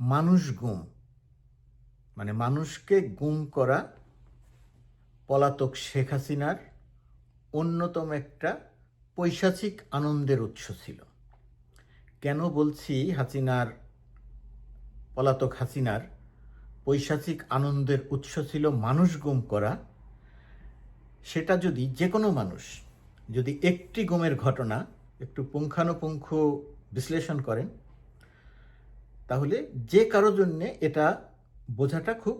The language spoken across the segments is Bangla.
মানুষ গুম। মানে মানুষকে গুম করা পলাতক শেখ হাসিনার অন্যতম একটা পৈশাচিক আনন্দের উৎস ছিল। কেন বলছি হাসিনার, পলাতক হাসিনার পৈশাচিক আনন্দের উৎস ছিল মানুষ গুম করা? সেটা যদি যে কোনো মানুষ, যদি একটি গুমের ঘটনা একটু পুঙ্খানুপুঙ্খ বিশ্লেষণ করেন তাহলে যে কারও জন্যে এটা বোঝাটা খুব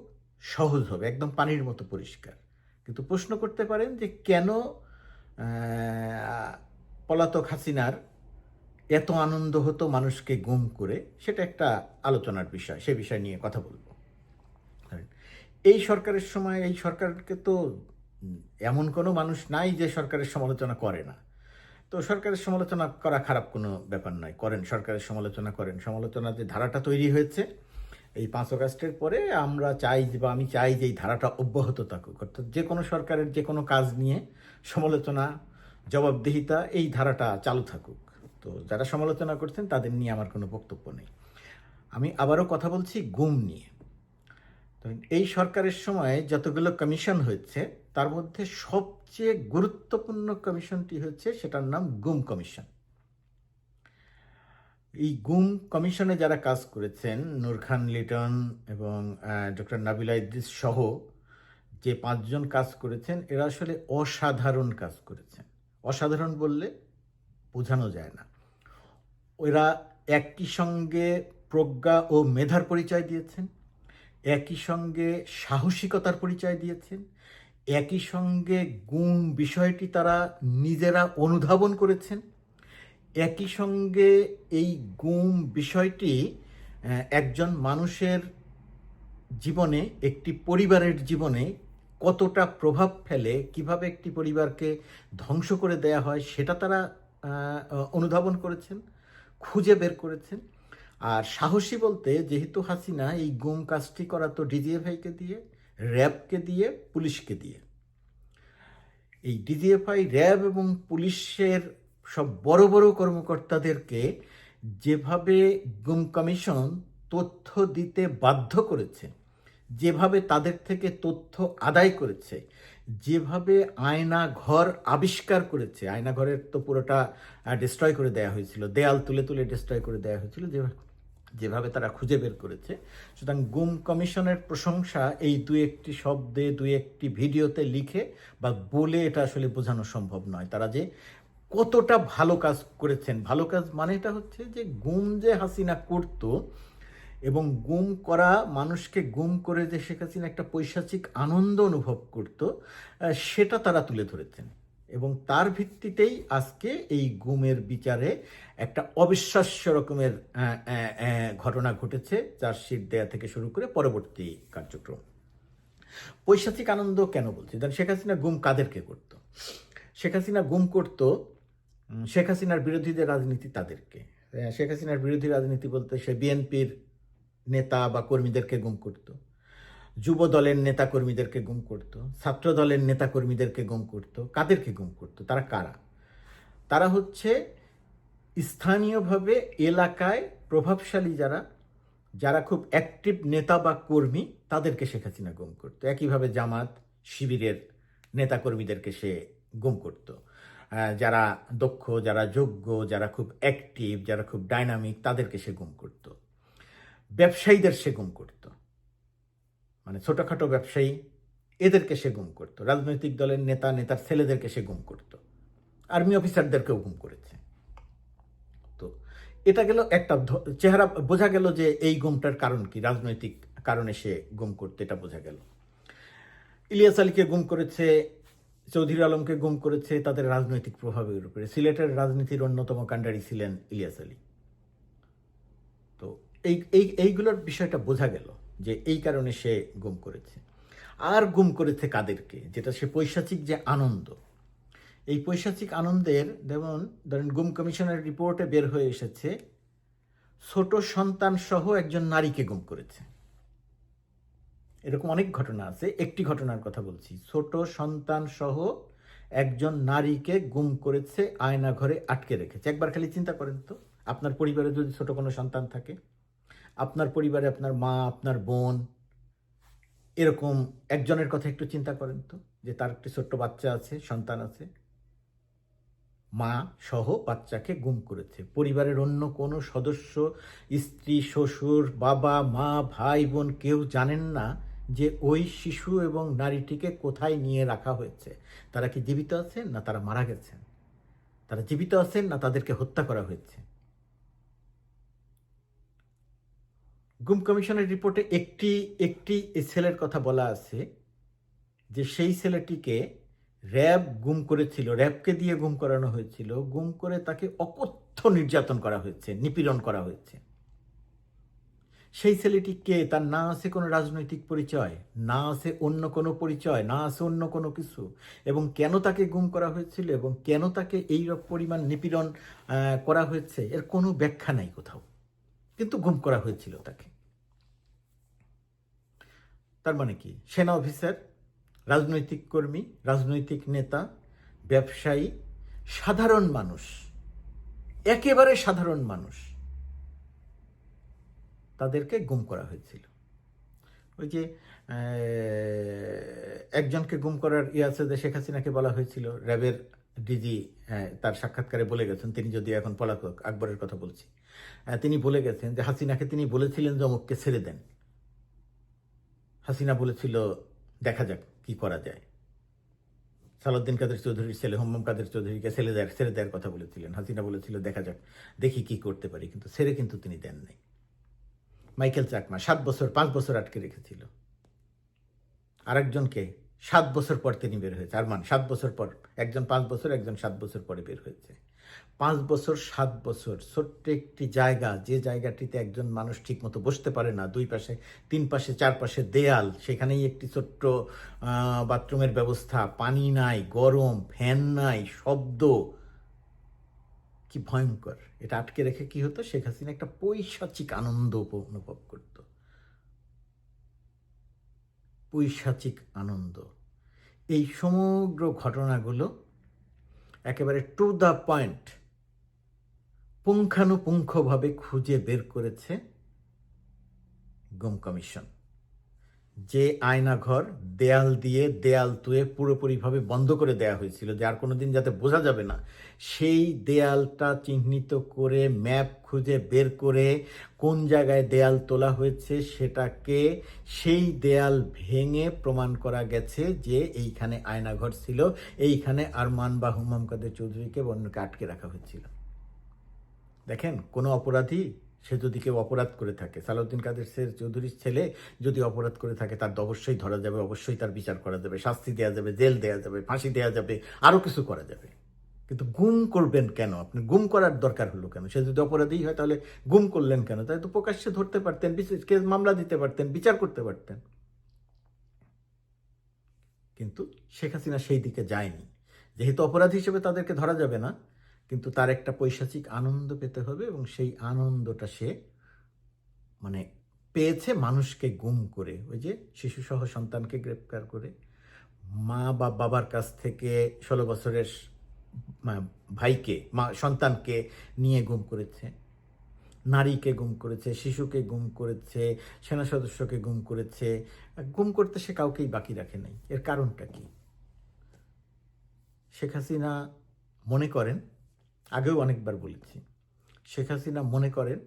সহজ হবে, একদম পানির মতো পরিষ্কার। কিন্তু প্রশ্ন করতে পারেন যে কেন পলাতক হাসিনার এত আনন্দ হতো মানুষকে গুম করে, সেটা একটা আলোচনার বিষয়, সে বিষয় নিয়ে কথা বলব। এই সরকারের সময়, এই সরকারকে তো এমন কোনো মানুষ নাই যে সরকারের সমালোচনা করে না। তো সরকারের সমালোচনা করা খারাপ কোনো ব্যাপার নয়। করেন, সরকারের সমালোচনা করেন। সমালোচনার যে ধারাটা তৈরি হয়েছে, এই পাঁচ অগাস্টের পরে আমরা চাই যে- বা আমি চাই যে এই ধারাটা অব্যাহত থাকুক। অর্থাৎ যে কোনো সরকারের যে কোনো কাজ নিয়ে সমালোচনা, জবাবদিহিতা, এই ধারাটা চালু থাকুক। তো যারা সমালোচনা করছেন, তাদের নিয়ে আমার কোনো বক্তব্য নেই। আমি আবারও কথা বলছি গুম নিয়ে। এই সরকারের সময় যতগুলো কমিশন হয়েছে তার মধ্যে সবচেয়ে গুরুত্বপূর্ণ কমিশনটি হচ্ছে সেটার নাম গুম কমিশন। এই গুম কমিশনে যারা কাজ করেছেন নূর খান লিটন এবং ডক্টর নাবিলা ইদ্রিস সহ যে পাঁচজন কাজ করেছেন, এরা আসলে অসাধারণ কাজ করেছেন। অসাধারণ বললে বোঝানো যায় না। এরা একই সঙ্গে প্রজ্ঞা ও মেধার পরিচয় দিয়েছেন, একই সঙ্গে সাহসিকতার পরিচয় দিয়েছেন একই সঙ্গে গুম বিষয়টি তারা নিজেরা অনুধাবন করেছেন। একই সঙ্গে এই গুম বিষয়টি একজন মানুষের জীবনে, একটি পরিবারের জীবনে কতটা প্রভাব ফেলে, কীভাবে একটি পরিবারকে ধ্বংস করে দেয়া হয়, সেটা তারা অনুধাবন করেছেন, খুঁজে বের করেছেন। আর সাহসী বলতে, যেহেতু হাসিনা এই গুম কাজটি করা তো ডিজিএফআইকে দিয়ে র্যাবকে দিয়ে, পুলিশকে দিয়ে। এই ডিজিএফআই, র্যাব এবং পুলিশের সব বড় বড় কর্মকর্তাদেরকে যেভাবে গুম কমিশন তথ্য দিতে বাধ্য করেছে, যেভাবে তাদের থেকে তথ্য আদায় করেছে, যেভাবে আয়না ঘর আবিষ্কার করেছে, আয়না ঘরের তো পুরোটা ডিস্ট্রয় করে দেওয়া হয়েছিল, দেয়াল তুলে তুলে ডিস্ট্রয় করে দেওয়া হয়েছিল, যেভাবে যেভাবে তারা খুঁজে বের করেছে। সুতরাং গুম কমিশনের প্রশংসা এই দু একটি শব্দে দু একটি ভিডিওতে লিখে বা বলে এটা আসলে বোঝানো সম্ভব নয়। তারা যে কতটা ভালো কাজ করেছেন, ভালো কাজ মানে এটা হচ্ছে যে গুম যে হাসিনা করতো এবং গুম করা, মানুষকে গুম করে যে শেখ হাসিনা একটা পৈশাচিক আনন্দ অনুভব করত সেটা তারা তুলে ধরেছেন। এবং তার ভিত্তিতেই আজকে এই গুমের বিচারে একটা অবিশ্বাস্য রকমের ঘটনা ঘটেছে চার্জশিট দেয়া থেকে শুরু করে পরবর্তী কার্যক্রম। পৈশাচিক আনন্দ কেন বলছি? কারণ শেখ হাসিনা গুম কাদেরকে করতো? শেখ হাসিনা গুম করতো শেখ হাসিনার বিরোধীদের রাজনীতি তাদেরকে শেখ হাসিনার বিরোধী রাজনীতি বলতে সে বিএনপির নেতা বা কর্মীদেরকে গুম করত। যুব দলের নেতা কর্মীদেরকে গুম করত ছাত্র দলের নেতা কর্মীদেরকে গুম করত, কাদেরকে গুম করত, তারা কারা? তারা হচ্ছে স্থানীয়ভাবে এলাকায় প্রভাবশালী যারা যারা খুব অ্যাক্টিভ নেতা বা কর্মী, তাদেরকে শেখ হাসিনা গুম করতো। একইভাবে জামাত শিবিরের নেতাকর্মীদেরকে সে গুম করত। যারা দক্ষ, যারা যোগ্য, যারা খুব অ্যাক্টিভ যারা খুব ডাইনামিক তাদেরকে সে গুম করত। ব্যবসায়ীদের সে গুম করত। মানে ছোটোখাটো ব্যবসায়ী, এদেরকে সে গুম করত। রাজনৈতিক দলের নেতা, নেতার ছেলেদেরকে সে গুম করত। আর্মি অফিসারদেরকেও গুম করেছে। তো এটা গেল একটা চেহারা বোঝা গেল যে এই গুমটার কারণ কি, রাজনৈতিক কারণে সে গুম করতে, এটা বোঝা গেল। ইলিয়াস আলীকে গুম করেছে, চৌধুরী আলমকে গুম করেছে, তাদের রাজনৈতিক প্রভাবের উপরে। সিলেটের রাজনীতির অন্যতম কাণ্ডারি ছিলেন ইলিয়াস আলী। তো এই, এইগুলোর বিষয়টা বোঝা গেল। যে এই কারণে সে গুম করেছে। আর গুম করেছে কাদেরকে? যেটা সে পৈশাচিক যে আনন্দ। এই পৈশাচিক আনন্দের, যেমন ধরেন গুম কমিশনের রিপোর্টে বের হয়ে এসেছে, ছোট সন্তান সহ একজন নারীকে গুম করেছে। এরকম অনেক ঘটনা আছে। একটি ঘটনার কথা বলছি। ছোট সন্তান সহ একজন নারীকে গুম করেছে আয়না ঘরে আটকে রেখেছে। একবার খালি চিন্তা করেন তো। আপনার পরিবারে যদি ছোট কোনো সন্তান থাকে? আপনার পরিবারে আপনার মা, আপনার বোন, এরকম একজনের কথা একটু চিন্তা করেন তো, যে তার একটি ছোট্ট বাচ্চা আছে, সন্তান আছে। মা সহ বাচ্চাকে গুম করেছে। পরিবারের অন্য কোনো সদস্য, স্ত্রী, শ্বশুর, বাবা, মা, ভাই, বোন কেউ জানেন না যে ওই শিশু এবং নারীটিকে কোথায় নিয়ে রাখা হয়েছে। তারা কি জীবিত আছেন না তারা মারা গেছেন? তারা জীবিত আছেন না তাদেরকে হত্যা করা হয়েছে? গুম কমিশনের রিপোর্টে একটি একটি ছেলের কথা বলা আছে যে সেই ছেলেটিকে র্যাব গুম করেছিল, র্যাবকে দিয়ে গুম করানো হয়েছিল। গুম করে তাকে অকথ্য নির্যাতন করা হয়েছে, নিপীড়ন করা হয়েছে। সেই ছেলেটি কে? তার না আছে কোনো রাজনৈতিক পরিচয়, না আছে অন্য কোনো পরিচয়, না আছে অন্য কোনো কিছু। এবং কেন তাকে গুম করা হয়েছিল এবং কেন তাকে এই পরিমাণ নিপীড়ন করা হয়েছে, এর কোনো ব্যাখ্যা নাই কোথাও। কিন্তু গুম করা হয়েছিল তাকে। তার মানে কি? সেনা অফিসার, রাজনৈতিক কর্মী, রাজনৈতিক নেতা, ব্যবসায়ী, সাধারণ মানুষ, একেবারে সাধারণ মানুষ, তাদেরকে গুম করা হয়েছিল। ওই যে একজনকে গুম করার ইয়ে আছে যে শেখ হাসিনাকে বলা হয়েছিল, র্যাবের ডিজি তার সাক্ষাৎকারে বলে গেছেন, তিনি যদি এখন পলাতক, আকবরের কথা বলছি তিনি বলে গেছেন যে হাসিনাকে তিনি বলেছিলেন যে অমুককে ছেড়ে দেন। হাসিনা বলেছিল, দেখা যাক কি করা যায়। সালাউদ্দিন কাদের চৌধুরীর ছেলে হোম্মম কাদের চৌধুরীকে ছেলে দেয় ছেড়ে দেওয়ার কথা বলেছিলেন। হাসিনা বলেছিল, দেখা যাক, দেখি কি করতে পারি, কিন্তু ছেড়ে কিন্তু তিনি দেন নাই। মাইকেল চাকমা সাত বছর, পাঁচ বছর আটকে রেখেছিল। আরেকজনকে সাত বছর পর তিনি বের হয়েছে। আর আরমান, সাত বছর পর। একজন পাঁচ বছর, একজন সাত বছর পরে বের হয়েছে। পাঁচ বছর, সাত বছর, ছোট্ট একটি জায়গা, যে জায়গাটিতে একজন মানুষ ঠিকমতো বসতে পারে না, দুই পাশে, তিন পাশে, চার পাশে দেয়াল, সেখানেই একটি ছোট্ট বাথরুমের ব্যবস্থা, পানি নাই, গরম, ফ্যান নাই, শব্দ। কি ভয়ঙ্কর! এটা আটকে রেখে কি হতো? শেখ হাসিনা একটা পৈশাচিক আনন্দ অনুভব করত। পৈশাচিক আনন্দ। এই সমগ্র ঘটনাগুলো একেবারে টু দ্য পয়েন্ট পুঙ্খানুপুঙ্খভাবে খুঁজে বের করেছে গম কমিশন। যে আয়নাঘর দেয়াল দিয়ে দেয়াল তুয়ে পুরোপুরিভাবে বন্ধ করে দেয়া হয়েছিল যে আর কোনোদিন যাতে বোঝা যাবে না, সেই দেয়ালটা চিহ্নিত করে, ম্যাপ খুঁজে বের করে কোন জায়গায় দেয়াল তোলা হয়েছে সেটাকে সেই দেয়াল ভেঙে প্রমাণ করা গেছে যে এইখানে আয়নাঘর ছিল, এইখানে আরমান বা হুমাম কাদের চৌধুরীকে বন্যকে আটকে রাখা হয়েছিল। দেখেন, কোনো অপরাধী সে যদি কেউ অপরাধ করে থাকে। সালাউদ্দিন কাদের শের চৌধুরীর ছেলে যদি অপরাধ করে থাকে, তার অবশ্যই ধরা যাবে, অবশ্যই তার বিচার করা যাবে, শাস্তি দেওয়া যাবে, জেল দেওয়া যাবে, ফাঁসি দেওয়া যাবে আরও কিছু করা যাবে। কিন্তু গুম করবেন কেন? আপনি গুম করার দরকার হলো কেন? সে যদি অপরাধী হয়, তাহলে গুম করলেন কেন? তাই তো প্রকাশ্যে ধরতে পারতেন কেস মামলা দিতে পারতেন, বিচার করতে পারতেন। কিন্তু শেখ হাসিনা সেই দিকে যায়নি। যেহেতু অপরাধী হিসেবে তাদেরকে ধরা যাবে না কিন্তু তার একটা পৈশাচিক আনন্দ পেতে হবে এবং সেই আনন্দটা সে মানে পেয়েছে মানুষকে গুম করে। ওই যে শিশুসহ সন্তানকে গ্রেপ্তার করে। মা বা বাবার কাছ থেকে ষোলো বছরের ভাইকে, মা, সন্তানকে নিয়ে গুম করেছে। নারীকে গুম করেছে, শিশুকে গুম করেছে, সেনা সদস্যকে গুম করেছে। গুম করতে সে কাউকেই বাকি রাখে নাই। এর কারণটা কি? শেখ হাসিনা মনে করেন আগেও অনেকবার বলেছি, শেখ হাসিনা মনে করেন,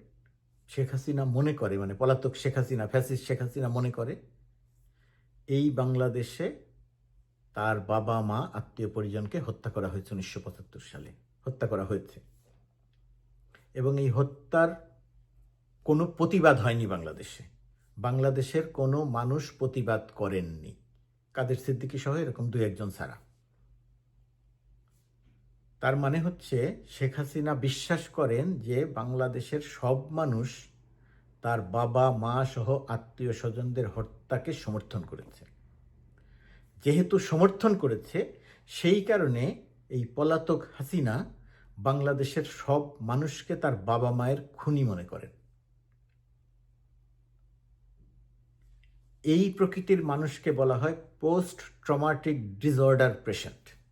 শেখ হাসিনা মনে করে মানে পলাতক শেখ হাসিনা, ফ্যাসিস্ট শেখ হাসিনা মনে করে, এই বাংলাদেশে তার বাবা মা আত্মীয় পরিজনকে হত্যা করা হয়েছে উনিশশো পঁচাত্তর সালে। হত্যা করা হয়েছে। এবং এই হত্যার কোনো প্রতিবাদ হয়নি বাংলাদেশে। বাংলাদেশের কোনো মানুষ প্রতিবাদ করেননি। কাদের সিদ্দিকী সহ এরকম দু একজন ছাড়া। তার মানে হচ্ছে শেখ হাসিনা বিশ্বাস করেন যে বাংলাদেশের সব মানুষ তার বাবা, মা সহ আত্মীয় স্বজনদের হত্যাকে সমর্থন করেছে। যেহেতু সমর্থন করেছে, সেই কারণে এই পলাতক হাসিনা বাংলাদেশের সব মানুষকে তার বাবা মায়ের খুনি মনে করেন। এই প্রকৃতির মানুষকে বলা হয় পোস্ট ট্রমাটিক ডিসঅর্ডার পেশেন্ট।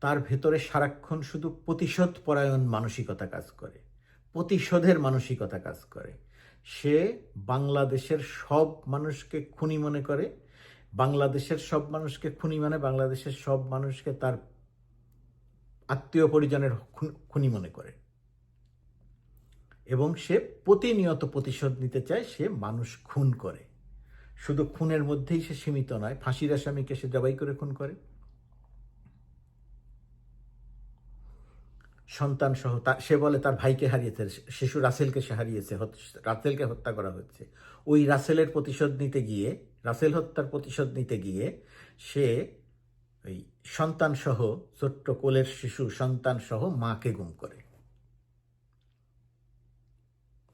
তার ভেতরে সারাক্ষণ শুধু প্রতিশোধ পরায়ণ মানসিকতা কাজ করে, প্রতিশোধের মানসিকতা কাজ করে। সে বাংলাদেশের সব মানুষকে খুনি মনে করে, বাংলাদেশের সব মানুষকে খুনি মানে বাংলাদেশের সব মানুষকে তার আত্মীয় পরিজনের খুনি মনে করে। এবং সে প্রতিনিয়ত প্রতিশোধ নিতে চায়, সে মানুষ খুন করে। শুধু খুনের মধ্যেই সে সীমিত নয়, ফাঁসির আসামিকে সে জবাই করে খুন করে। সন্তান সহ সে বলে তার ভাইকে হারিয়েছে, শিশু রাসেলকে সে হারিয়েছে রাসেলকে হত্যা করা হয়েছে। ওই রাসেলের প্রতিশোধ নিতে গিয়ে, রাসেল হত্যার প্রতিশোধ নিতে গিয়ে সে ওই সন্তান সহ ছোট্ট কোলের শিশু সন্তান সহ মাকে গুম করে।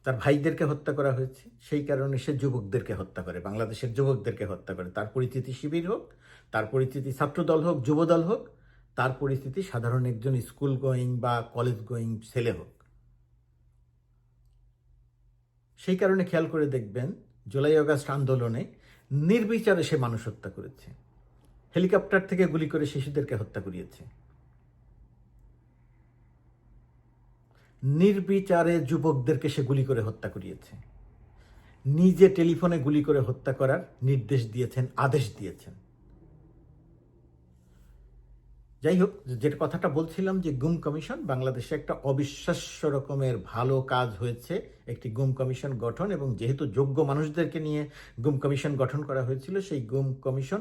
তার ভাইদেরকে হত্যা করা হয়েছে। সেই কারণে সে যুবকদেরকে হত্যা করে, বাংলাদেশের যুবকদেরকে হত্যা করে। তার পরিচিতি শিবির হোক, তার পরিচিতি ছাত্রদল হোক, যুবদল হোক তার পরিস্থিতি সাধারণ একজন স্কুল গোয়িং বা কলেজ গোয়িং ছেলে হোক। সেই কারণে খেয়াল করে দেখবেন, জুলাই অগাস্ট আন্দোলনে নির্বিচারে সে মানুষ হত্যা করেছে। হেলিকপ্টার থেকে গুলি করে শিশুদেরকে হত্যা করিয়েছে। নির্বিচারে যুবকদেরকে সে গুলি করে হত্যা করিয়েছে। নিজে টেলিফোনে গুলি করে হত্যা করার নির্দেশ দিয়েছেন, আদেশ দিয়েছেন। যাই হোক যেটা কথাটা বলছিলাম যে গুম কমিশন, বাংলাদেশে একটা অবিশ্বাস্য রকমের ভালো কাজ হয়েছে, একটি গুম কমিশন গঠন এবং যেহেতু যোগ্য মানুষদেরকে নিয়ে গুম কমিশন গঠন করা হয়েছিল, সেই গুম কমিশন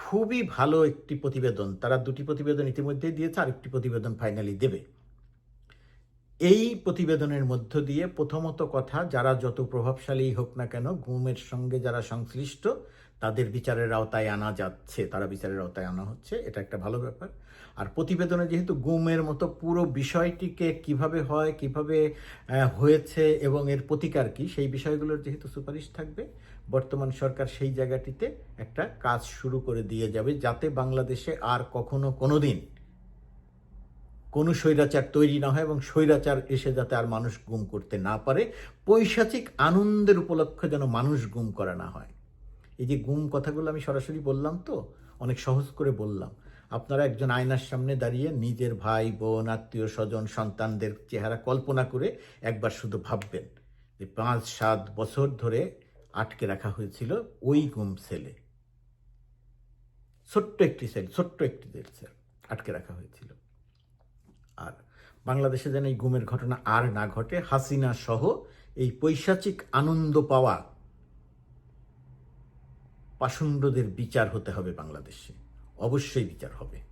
খুবই ভালো একটি প্রতিবেদন। তারা দুটি প্রতিবেদন ইতিমধ্যেই দিয়েছে, আরেকটি প্রতিবেদন ফাইনালি দেবে। এই প্রতিবেদনের মধ্য দিয়ে প্রথমত কথা, যারা যত প্রভাবশালী হোক না কেন, গুমের সঙ্গে যারা সংশ্লিষ্ট তাদের বিচারের আওতায় আনা যাচ্ছে, তারা বিচারের আওতায় আনা হচ্ছে, এটা একটা ভালো ব্যাপার। আর প্রতিবেদনে যেহেতু গুমের মতো পুরো বিষয়টিকে কীভাবে হয়, কীভাবে হয়েছে এবং এর প্রতিকার কি, সেই বিষয়গুলোর যেহেতু সুপারিশ থাকবে, বর্তমান সরকার সেই জায়গাটিতে একটা কাজ শুরু করে দিয়ে যাবে, যাতে বাংলাদেশে আর কখনো কোনো দিন কোনো স্বৈরাচার তৈরি না হয় এবং স্বৈরাচার এসে যাতে আর মানুষ গুম করতে না পারে। পৈশাচিক আনন্দের উপলক্ষে যেন মানুষ গুম করা না হয়। এই যে গুম কথাগুলো আমি সরাসরি বললাম তো, অনেক সহজ করে বললাম। আপনারা একজন আয়নার সামনে দাঁড়িয়ে নিজের ভাই, বোন, আত্মীয়, স্বজন, সন্তানদের চেহারা কল্পনা করে একবার শুধু ভাববেন যে পাঁচ, সাত বছর ধরে আটকে রাখা হয়েছিল ওই গুম সেলে ছোট্ট একটি সেল ছোট্ট একটি সেল আটকে রাখা হয়েছিল। আর বাংলাদেশে যেন এই গুমের ঘটনা আর না ঘটে, হাসিনা সহ এই পৈশাচিক আনন্দ পাওয়া পাষণ্ডদের বিচার হতে হবে বাংলাদেশে। অবশ্যই বিচার হবে।